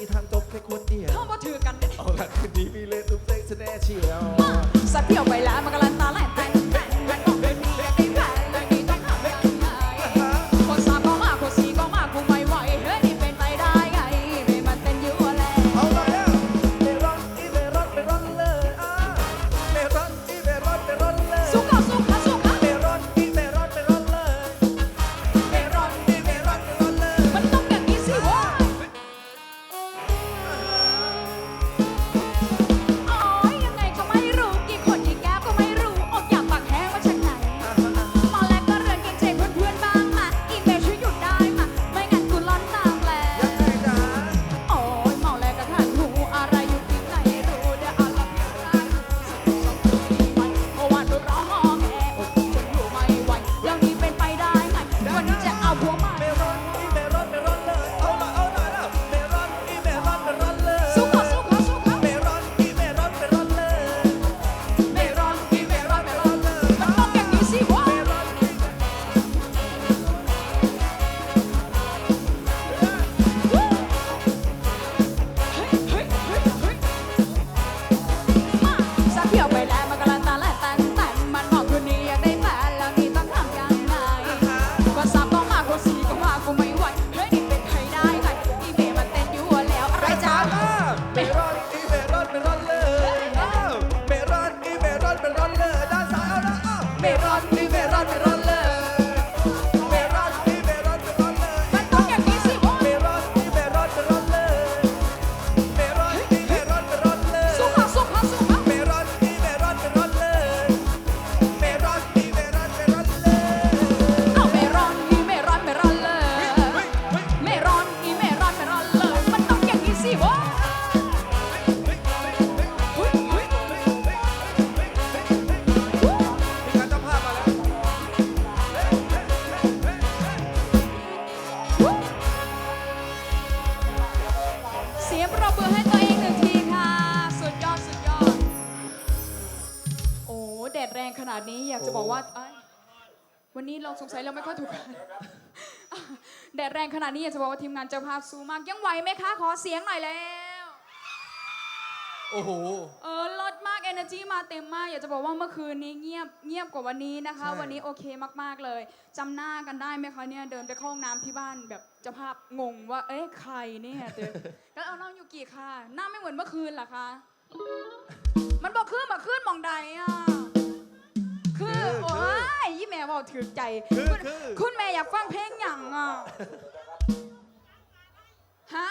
ีทางจบแค่คนเดียว แดดแรงขนาดนี้อยากจะบอกว่าวันนี้เราสงสัยเราไม่ค่อยถูกแดดแรงขนาดนี้อยากจะบอกว่าทีมงานเจ้าภาพสู้มากยังไหวไหมคะ ขอเสียงหน่อยแล้ว โอ้โห เออลดมากเอเนอร์จีมาเต็มมาก อยากจะบอกว่าเมื่อคืนนี้เงียบเงียบกว่าวันนี้นะคะวันนี้โอเคมากๆเลยจำหน้ากันได้ไหมคะเนี่ยเดินไปเข้าห้องน้ำที่บ้านแบบเจ้าภาพงงว่า เอ๊ะใครเนี่ยเดินแล้วเอาน้องยู่กี่ค่ะ หน้าไม่เหมือนเมื่อคืนหรอคะ มันบอกขึ้นมาขึ้นมองใดอะ คือ โอ้ยยี่แม่บอกถือใจ คือคุณแม่อยากฟังเพลงอย่างอะ ฮะ